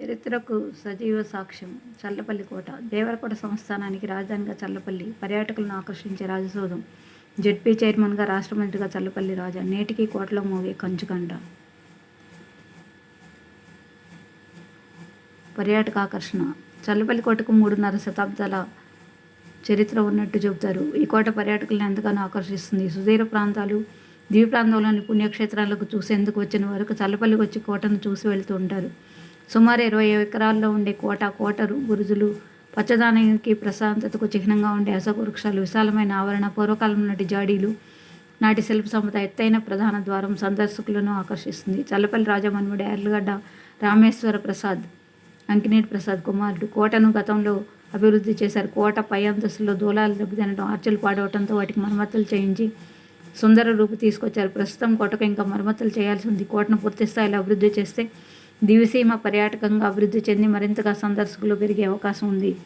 చరిత్రకు సజీవ సాక్ష్యం చల్లపల్లి కోట. దేవరకోట సంస్థానానికి రాజధానిగా చల్లపల్లి. పర్యాటకులను ఆకర్షించే రాజసౌధం జెడ్పీ చైర్మన్గా రాష్ట్ర మంత్రిగా చల్లపల్లి రాజా. నేటికి కోటలో మోగే కంచుకండ పర్యాటక ఆకర్షణ. చల్లపల్లి కోటకు మూడున్నర శతాబ్దాల చరిత్ర ఉన్నట్టు చెబుతారు. ఈ కోట పర్యాటకులను ఎంతగానో ఆకర్షిస్తుంది. సుదీర ప్రాంతాలు ద్వీప ప్రాంతంలోని పుణ్యక్షేత్రాలకు చూసేందుకు వచ్చిన వరకు చల్లపల్లికి వచ్చి కోటను చూసి వెళ్తూ ఉంటారు. సుమారు ఇరవై ఎకరాల్లో ఉండే కోట కోటరు గురుజులు పచ్చదానానికి ప్రశాంతతకు చిహ్నంగా ఉండే అశోక వృక్షాలు విశాలమైన ఆవరణ పూర్వకాలం నాటి జాడీలు నాటి శిల్ప సంపద ఎత్తైన ప్రధాన ద్వారం సందర్శకులను ఆకర్షిస్తుంది. చల్లపల్లి రాజమన్ముడి ఎర్లగడ్డ రామేశ్వర ప్రసాద్ అంకినేటి ప్రసాద్ కుమారుడు. కోటను గతంలో అభివృద్ధి చేశారు. కోట పై అంతస్తులో దూలాలు దెబ్బతినడం ఆర్చలు పాడవటంతో వాటికి మరమ్మతులు చేయించి సుందర రూపు తీసుకొచ్చారు. ప్రస్తుతం కోటకు ఇంకా మరమ్మతులు చేయాల్సి ఉంది. కోటను పూర్తి స్థాయిలో అభివృద్ధి చేస్తే దివిసీమ పర్యాటకంగా అభివృద్ధి చెంది మరింతగా సందర్శకులు పెరిగే అవకాశం ఉంది.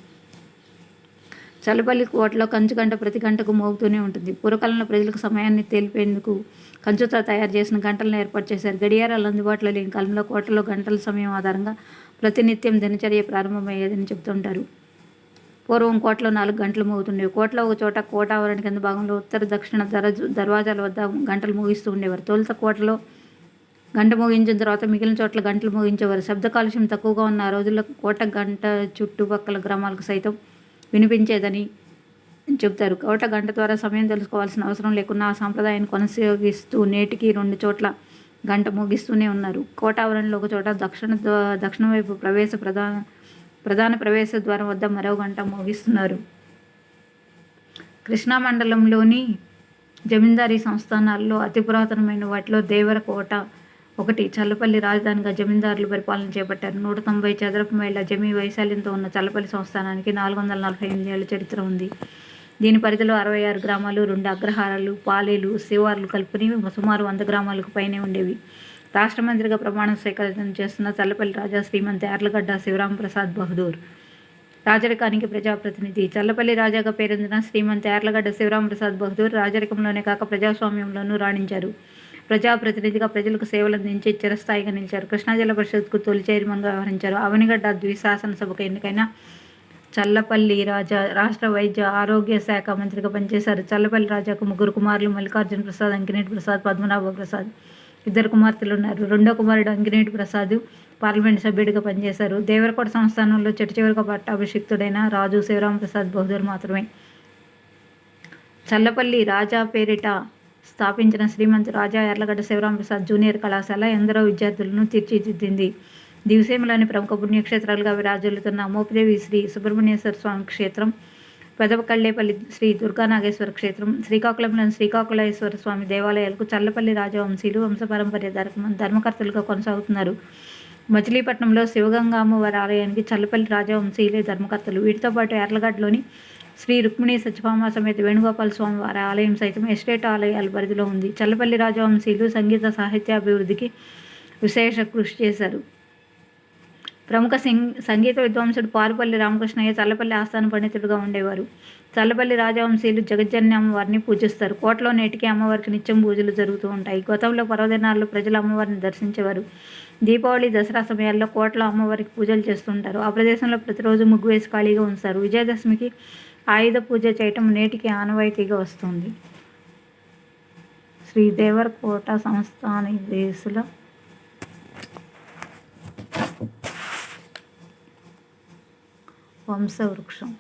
చలపల్లి కోటలో కంచు గంట ప్రతి గంటకు మోగుతూనే ఉంటుంది. పూర్వకాలంలో ప్రజలకు సమయాన్ని తెలిపేందుకు కంచుతో తయారు చేసిన గంటలను ఏర్పాటు చేశారు. గడియారాలు అందుబాటులో లేని కాలంలో కోటలో గంటల సమయం ఆధారంగా ప్రతినిత్యం దినచర్య ప్రారంభమయ్యేదని చెబుతుంటారు. పూర్వం కోటలో నాలుగు గంటలు మోగుతుండేవి. కోటలో ఒక చోట కోటావరణ కింద భాగంలో ఉత్తర దక్షిణ దరజు దర్వాజాల వద్ద గంటలు మోగిస్తూ ఉండేవారు. తొలుత కోటలో గంట మోగించిన తర్వాత మిగిలిన చోట్ల గంటలు మోగించేవారు. శబ్ద కాలుష్యం తక్కువగా ఉన్న ఆ రోజుల్లో కోట గంట చుట్టుపక్కల గ్రామాలకు సైతం వినిపించేదని చెబుతారు. కోట గంట ద్వారా సమయం తెలుసుకోవాల్సిన అవసరం లేకుండా ఆ సాంప్రదాయాన్ని కొనసాగిస్తూ నేటికి రెండు చోట్ల గంట మోగిస్తూనే ఉన్నారు. కోట ఆవరణలో ఒక చోట దక్షిణ దక్షిణ వైపు ప్రవేశ ప్రధాన ప్రధాన ప్రవేశ ద్వారం వద్ద మరో గంట మోగిస్తున్నారు. కృష్ణా మండలంలోని జమీందారీ సంస్థానాల్లో అతి పురాతనమైన వాటిలో దేవర కోట ఒకటి చల్లపల్లి రాజధానిగా జమీందారులు పరిపాలన చేపట్టారు. నూట తొంభై చదరపు మైళ్ళ జమీ వైశాల్యంతో ఉన్న చల్లపల్లి సంస్థానానికి నాలుగు వందల నలభై ఎనిమిది ఏళ్ళ చరిత్ర ఉంది. దీని పరిధిలో అరవై ఆరు గ్రామాలు రెండు అగ్రహారాలు పాలేలు శివార్లు కలుపుని సుమారు వంద గ్రామాలకు పైనే ఉండేవి. రాష్ట్ర మంత్రిగా ప్రమాణ స్వీకారం చేస్తున్న చల్లపల్లి రాజా శ్రీమంతి యార్లగడ్డ శివరాంప్రసాద్ బహదూర్. రాజరికానికి ప్రజాప్రతినిధి. చల్లపల్లి రాజాగా పేరొందిన శ్రీమంతి యార్లగడ్డ శివరాంప్రసాద్ బహదూర్ రాజరికంలోనే కాక ప్రజాస్వామ్యంలోనూ రాణించారు. ప్రజాప్రతినిధిగా ప్రజలకు సేవలు అందించి చిరస్థాయిగా నిలిచారు. కృష్ణా జిల్లా పరిషత్కు తొలి చైర్మన్గా వ్యవహరించారు. అవనిగడ్డ ద్విశాసనసభకు ఎన్నికైన చల్లపల్లి రాజా రాష్ట్ర వైద్య ఆరోగ్య శాఖ మంత్రిగా పనిచేశారు. చల్లపల్లి రాజాకు ముగ్గురు కుమారులు మల్లికార్జున ప్రసాద్ అంకినేటి ప్రసాద్ పద్మనాభ ప్రసాద్ ఇద్దరు కుమార్తెలు ఉన్నారు రెండో కుమారుడు అంకినేటి ప్రసాద్ పార్లమెంట్ సభ్యుడిగా పనిచేశారు. దేవరకోట సంస్థానంలో చెట్టు చివరిగా పట్టాభిషిక్తుడైన రాజు శివరామ ప్రసాద్ బహదూర్ మాత్రమే. చల్లపల్లి రాజా పేరిట స్థాపించిన శ్రీమంత్ రాజా ఎర్లగడ్డ శివరాంప్రసాద్ జూనియర్ కళాశాల ఎందరో విద్యార్థులను తీర్చిదిద్దింది. దివిసీమలోని ప్రముఖ పుణ్యక్షేత్రాలుగా విరాజిల్లుతున్న మోపిదేవి శ్రీ సుబ్రహ్మణ్యేశ్వర స్వామి క్షేత్రం పెదవకళ్ళేపల్లి శ్రీ దుర్గానాగేశ్వర క్షేత్రం శ్రీకాకుళంలోని శ్రీకాకుళేశ్వర స్వామి దేవాలయాలకు చల్లపల్లి రాజవంశీలు వంశపారంపర్య ధర్మ ధర్మకర్తలుగా కొనసాగుతున్నారు. మచిలీపట్నంలో శివగంగా అమ్మవారి ఆలయానికి చల్లపల్లి రాజవంశీలే ధర్మకర్తలు. వీటితో పాటు ఎర్లగడ్డలోని శ్రీ రుక్మిణి సత్యభామ సమేత వేణుగోపాల స్వామి వారి ఆలయం సైతం ఎస్టేట్ ఆలయాల పరిధిలో ఉంది. చల్లపల్లి రాజవంశీలు సంగీత సాహిత్య అభివృద్ధికి విశేష కృషి చేశారు. ప్రముఖ సింగ్ సంగీత విద్వాంసుడు పారుపల్లి రామకృష్ణయ్య చల్లపల్లి ఆస్థాన పండితుడుగా ఉండేవారు. చల్లపల్లి రాజవంశీయులు జగజ్జన్య అమ్మవారిని పూజిస్తారు. కోటలో నేటికి అమ్మవారికి నిత్యం పూజలు జరుగుతూ ఉంటాయి. గతంలో పర్వదినాల్లో ప్రజలు అమ్మవారిని దర్శించేవారు. దీపావళి దసరా సమయాల్లో కోట్ల అమ్మవారికి పూజలు చేస్తుంటారు. ఆ ప్రదేశంలో ప్రతిరోజు ముగ్గు వేసి ఖాళీగా ఉంచారు విజయదశమికి ఆయుధ పూజ చేయటం నేటికి ఆనవాయితీగా వస్తుంది. శ్రీ దేవరకోట సంస్థానదేశుల వంశవృక్షం.